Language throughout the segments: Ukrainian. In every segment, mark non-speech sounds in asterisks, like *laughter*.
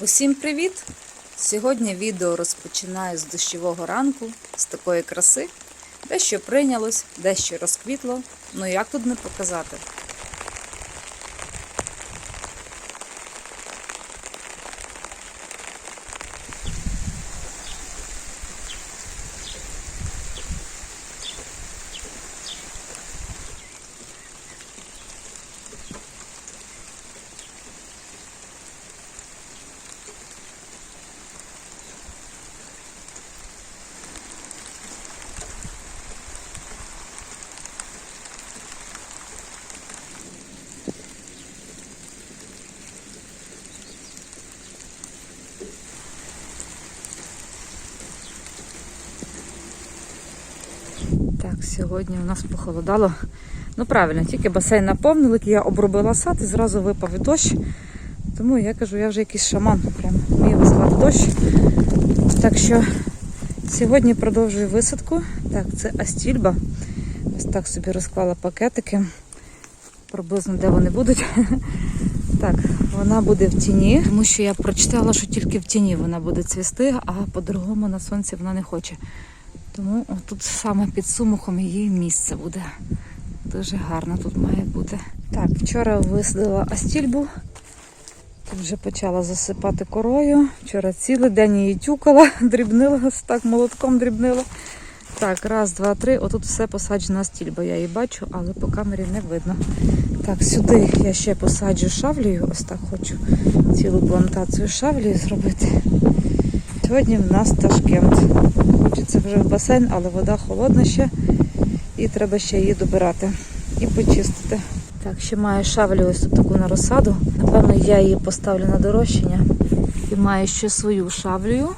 Усім привіт! Сьогодні відео розпочинаю з дощового ранку, з такої краси. Дещо прийнялось, дещо розквітло. Ну як тут не показати? Так, сьогодні у нас похолодало. Ну правильно, тільки басейн наповнили, я обробила сад і зразу випав дощ. Тому я кажу, я вже якийсь шаман, прямо вмію визивати дощ. Так що сьогодні продовжую висадку. Так, це астільба. Ось так собі розклала пакетики. Приблизно де вони будуть. *laughs* Так, вона буде в тіні, тому що я прочитала, що тільки в тіні вона буде цвісти, а по-другому на сонці вона не хоче. Тому тут саме під сумухом її місце буде. Дуже гарно тут має бути. Так, вчора висадила астільбу. Тут вже почала засипати корою. Вчора цілий день її тюкала, *laughs* дрібнила, так молотком дрібнила. Так, раз, два, три. Отут все посаджена стільба. Я її бачу, але по камері не видно. Так, сюди я ще посаджу шавлію. Ось так хочу цілу плантацію шавлії зробити. Сьогодні в нас Ташкент. Хочеться вже в басейн, але вода холодна ще. І треба ще її добирати і почистити. Так, ще маю шавлю ось тут таку на розсаду. Напевно, я її поставлю на дорощення. І маю ще свою шавлю.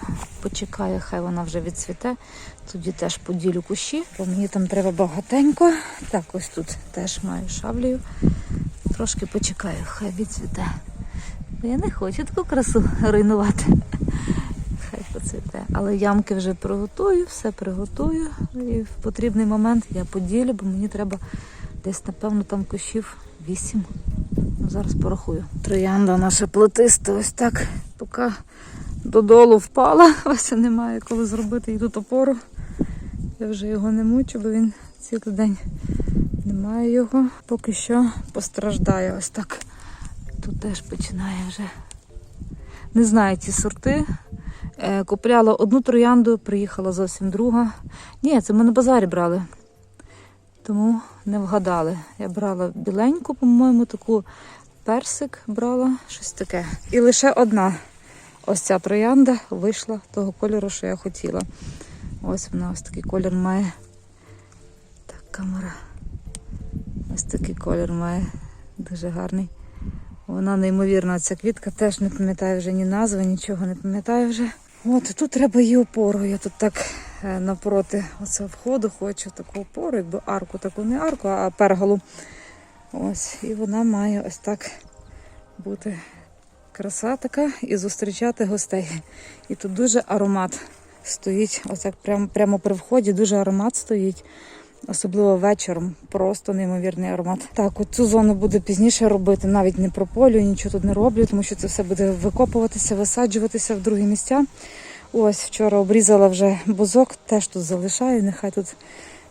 Почекаю, хай вона вже відцвіте. Тоді теж поділю кущі, бо мені там треба багатенько. Так, ось тут теж маю шавлею. Трошки почекаю, хай відцвіте. Я не хочу таку красу руйнувати. Поцвіте. Але ямки вже приготую, все приготую. І в потрібний момент я поділю, бо мені треба десь, напевно, там кущів 8. Ну, зараз порахую. Троянда наша плетиста, ось так, поки додолу впала. *laughs* Ось немає коли зробити їй тут опору. Я вже його не мучу, бо він цілий день немає його. Поки що постраждає ось так. Тут теж починає вже. Не знаю ці сорти. Е, Купляла одну троянду, приїхала зовсім друга. Ні, це ми на базарі брали. Тому не вгадали. Я брала біленьку, по-моєму, таку персик брала, щось таке. І лише одна ось ця троянда вийшла того кольору, що я хотіла. Ось вона ось такий колір має. Так, камера. Ось такий колір має. Дуже гарний. Вона неймовірна, ця квітка теж не пам'ятаю вже ні назви, нічого не пам'ятаю вже. От тут треба її опору. Я тут так е, напроти оцього входу хочу таку опору, якби арку, таку не арку, а перголу. Ось, і вона має ось так бути краса така і зустрічати гостей. І тут дуже аромат стоїть. Ось так прямо, прямо при вході дуже аромат стоїть. Особливо вечором, просто неймовірний аромат. Так, от цю зону буду пізніше робити, навіть не прополю, нічого тут не роблю, тому що це все буде викопуватися, висаджуватися в другі місця. Ось вчора обрізала вже бузок, теж тут залишаю. Нехай тут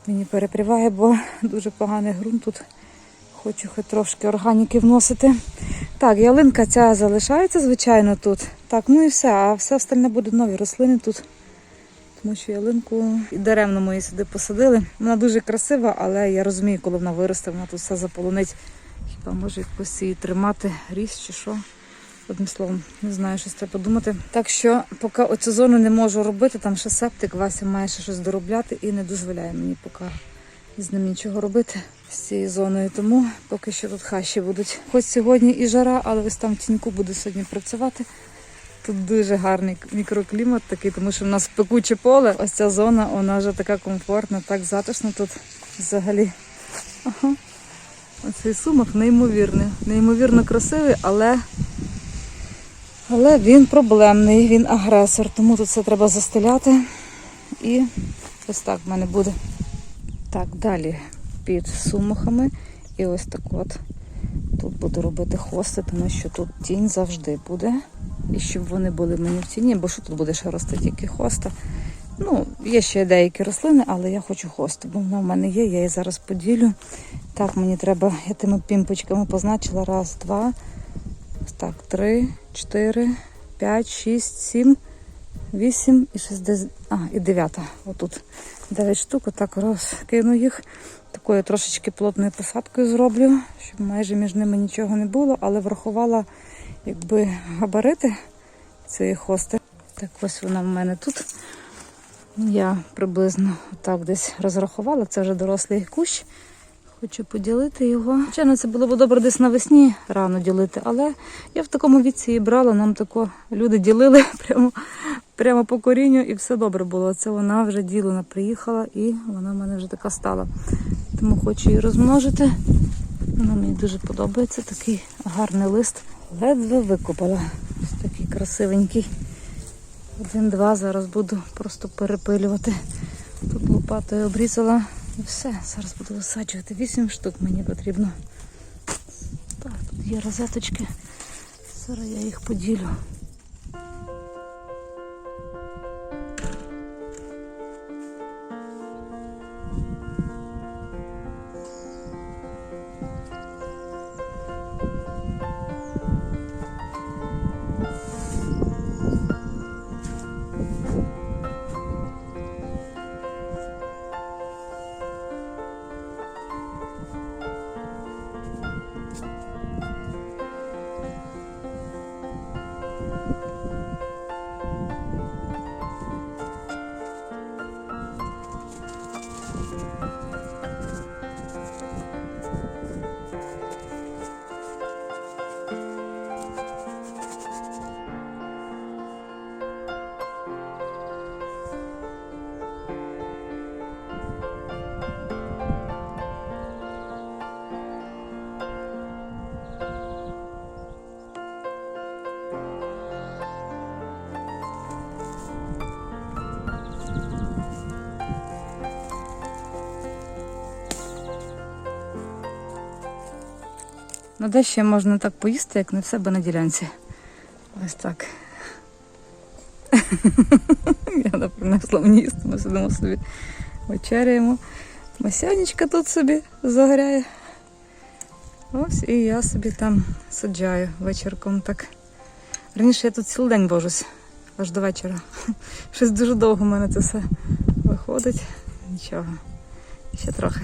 мені перепріває, бо дуже поганий ґрунт тут. Хочу хоч трошки органіки вносити. Так, ялинка ця залишається, звичайно, тут. Так, ну і все, а все остальне буде нові рослини тут. Тому що ялинку і деревно мої сюди посадили. Вона дуже красива, але я розумію, коли вона виросте, вона тут все заполонить. Хіба може якось її тримати, ріс чи що. Одним словом, не знаю, щось треба подумати. Так що, поки оцю зону не можу робити, там ще септик, Вася має ще щось доробляти і не дозволяє мені поки з ним нічого робити з цією зоною. Тому поки що тут хащі будуть. Хоч сьогодні і жара, але ось там тіньку буду сьогодні працювати. Тут дуже гарний мікроклімат такий, тому що в нас пекуче поле. Ось ця зона, вона вже така комфортна, так затишно тут взагалі. Ага. Оцей сумок неймовірний. Неймовірно красивий, але, але він проблемний, він агресор. Тому тут все треба застеляти. І ось так в мене буде. Так, далі під сумахами. І ось так от. Тут буду робити хвости, тому що тут тінь завжди буде. І щоб вони були мені в ціні, бо що тут буде ще рости тільки хоста. Ну, є ще деякі рослини, але я хочу хосту, бо вона в мене є, я її зараз поділю. Так, мені треба, я тими пімпочками позначила. Раз, два, так, три, чотири, п'ять, шість, сім, вісім і шістдесят. А, і дев'ята. Отут. Дев'ять штук, отак розкину їх. Такою трошечки плотною посадкою зроблю, щоб майже між ними нічого не було, але врахувала якби габарити цієї хости. Так ось вона в мене тут. Я приблизно так десь розрахувала. Це вже дорослий кущ. Хочу поділити його. Звичайно, це було б добре десь навесні рано ділити, але я в такому віці її брала, нам тако люди ділили *laughs* прямо, прямо по корінню і все добре було. Це вона вже ділена приїхала і вона в мене вже така стала. Тому хочу її розмножити. Вона мені дуже подобається. Такий гарний лист. Ледве викопала. Ось такий красивенький. Один-два зараз буду просто перепилювати. Тут лопатою обрізала і все. Зараз буду висаджувати. Вісім штук мені потрібно. Так, тут є розеточки. Зараз я їх поділю. Ну, де можна так поїсти, як в себе на ділянці. Ось так. *laughs* Я не принесла мені їсти, ми сидимо собі, вечеряємо. Масянечка тут собі загоряє. Ось і я собі там саджаю вечірком так. Раніше я тут цілий день божусь, аж до вечора. *laughs* Щось дуже довго в мене це все виходить. Нічого. Ще трохи.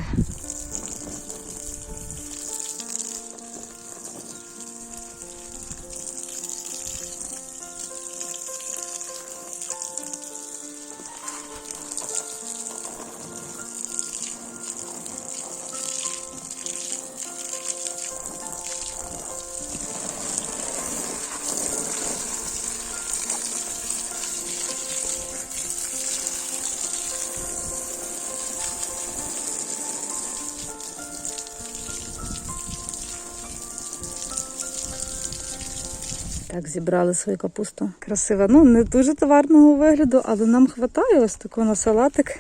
Так, зібрали свою капусту. Красива. Ну, не дуже товарного вигляду, але нам вистачає ось такого на салатик.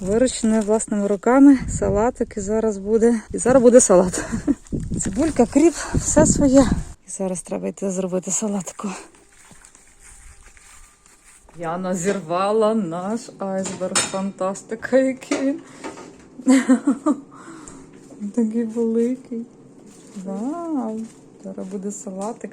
Вирощений власними руками. Салатик і зараз буде. І зараз буде салат. *laughs* Цибулька, кріп, все своє. І зараз треба йти зробити салатику. Яна зірвала наш айсберг. Фантастика, який *laughs* він. Такий великий. Вау! Зараз буде салатик.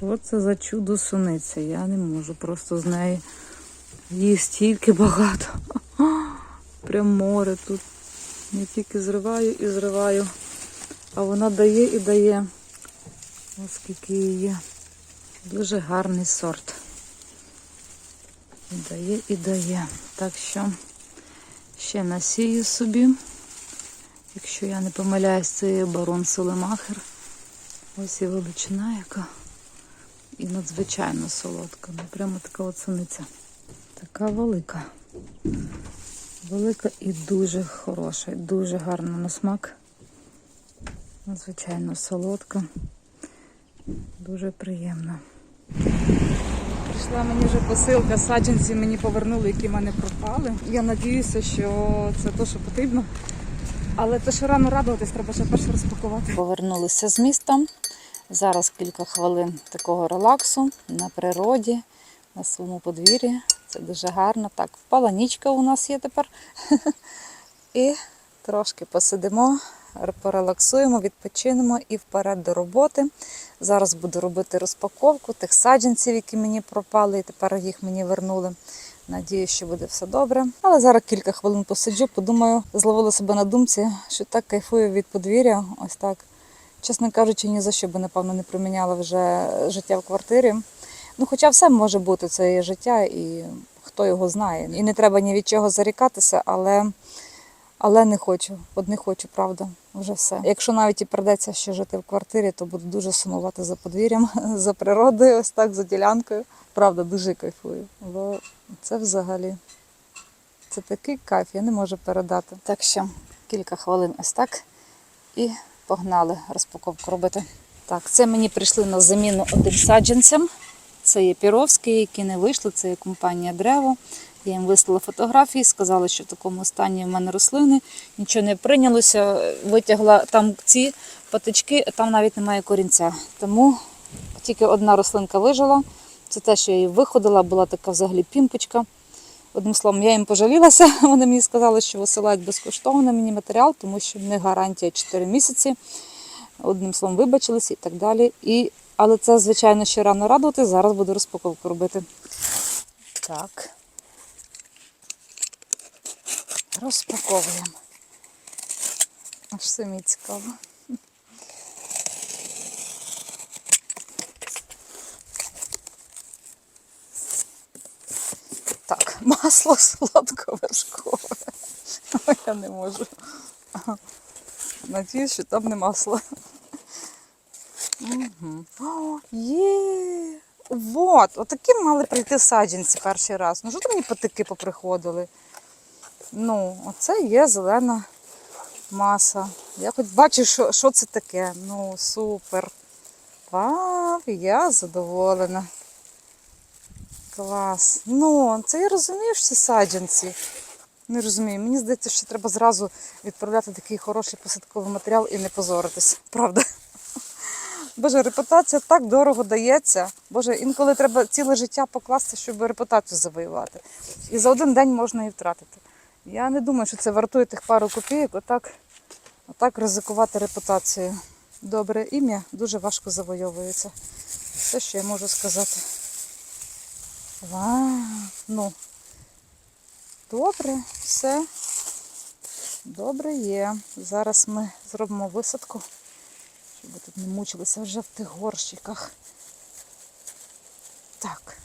Що це за чудо суниця? Я не можу просто з неї. Її стільки багато. *laughs* Прям море тут. Я тільки зриваю і зриваю. А вона дає і дає. Ось скільки її є. Дуже гарний сорт. І дає і дає. Так що ще насію собі. Якщо я не помиляюсь, це є барон Солемахер. Ось і величина яка. І надзвичайно солодка. Ну, прямо така оцениця. Така велика. Велика і дуже хороша, і дуже гарна на смак. Надзвичайно солодка. Дуже приємна. Прийшла мені вже посилка, саджанці мені повернули, які в мене пропали. Я надіюся, що це те, що потрібно. Але то, що рано радуватись, треба ще перше розпакувати. Повернулися з міста. Зараз кілька хвилин такого релаксу на природі, на своєму подвір'ї. Це дуже гарно. Так, впала нічка у нас є тепер. *laughs* І трошки посидимо, порелаксуємо, відпочинемо і вперед до роботи. Зараз буду робити розпаковку тих саджанців, які мені пропали, і тепер їх мені вернули. Надіюсь, що буде все добре. Але зараз кілька хвилин посиджу, подумаю, зловила себе на думці, що так кайфую від подвір'я. Ось так. Чесно кажучи, ні за що би, напевно, не проміняла вже життя в квартирі. Ну, хоча все може бути, це є життя, і хто його знає. І не треба ні від чого зарікатися, але, але не хочу. От не хочу, правда, вже все. Якщо навіть і придеться ще жити в квартирі, то буду дуже сумувати за подвір'ям, *laughs* за природою, ось так, за ділянкою. Правда, дуже кайфую. Бо це взагалі це такий кайф, я не можу передати. Так що кілька хвилин ось так і погнали розпаковку робити. Так, це мені прийшли на заміну одним саджанцям. Це є Піровські, які не вийшли, це є компанія Древо. Я їм вислала фотографії, сказала, що в такому стані в мене рослини, нічого не прийнялося. Витягла там ці патички, там навіть немає корінця. Тому тільки одна рослинка вижила. Це те, що я її виходила, була така взагалі пімпочка. Одним словом, я їм пожалілася. *laughs* Вони мені сказали, що висилають безкоштовно мені матеріал, тому що в них гарантія 4 місяці. Одним словом, вибачилися і так далі. І... Але це, звичайно, ще рано радувати. Зараз буду розпаковку робити. Так. Розпаковуємо. Аж самі цікаво. Так, масло сладковершкове. Ой, *laughs* Я не можу. Надіюсь, що там не масло. Угу. О, є! Вот, отакі мали прийти саджанці перший раз. Ну що там мені патики поприходили? Ну, оце є зелена маса. Я хоч бачу, що, що це таке. Ну, супер. Вау, я задоволена. Клас. Ну, це я розумію, що це саджанці. Не розумію. Мені здається, що треба зразу відправляти такий хороший посадковий матеріал і не позоритись. Правда? Боже, репутація так дорого дається. Боже, інколи треба ціле життя покласти, щоб репутацію завоювати. І за один день можна її втратити. Я не думаю, що це вартує тих пару копійок, отак, отак ризикувати репутацією. Добре ім'я дуже важко завойовується. Все, що я можу сказати. Вау, ну. Добре, все. Добре є. Зараз ми зробимо висадку, щоб тут не мучилися вже в тих горщиках. Так.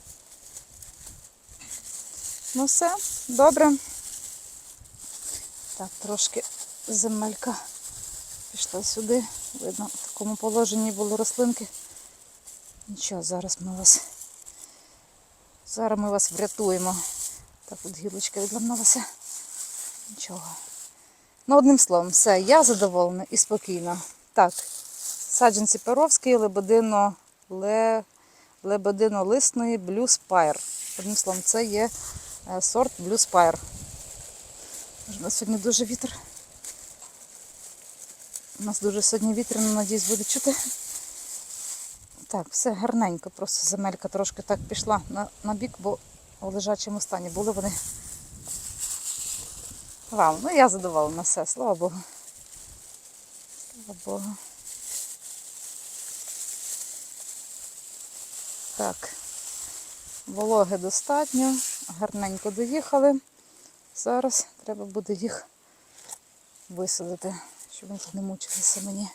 Ну все, добре. Так, трошки земелька пішла сюди. Видно, в такому положенні були рослинки. Нічого, зараз ми вас. Зараз ми вас врятуємо. Так, от гілочка відламалася. Нічого. Ну, одним словом, все, я задоволена і спокійна. Так, саджанці Перовської, лебедино, ле, лебедино-лисної Blue. Одним словом, це є е, сорт Blue Spire. У нас сьогодні дуже вітер. У нас дуже сьогодні вітряно, надіюсь, буде чути. Так, все гарненько, просто земелька трошки так пішла на, на бік, бо у лежачому стані були вони. Вау, ну я задоволена все, слава Богу. Слава Богу. Так, вологи достатньо, гарненько доїхали. Зараз треба буде їх висадити, щоб вони не мучилися мені.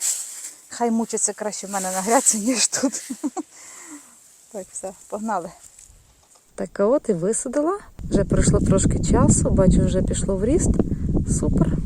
Хай мучаться краще в мене на гряці, ніж тут. Так, все, погнали. Так, от і висадила. Вже пройшло трошки часу, бачу, вже пішло в ріст. Супер.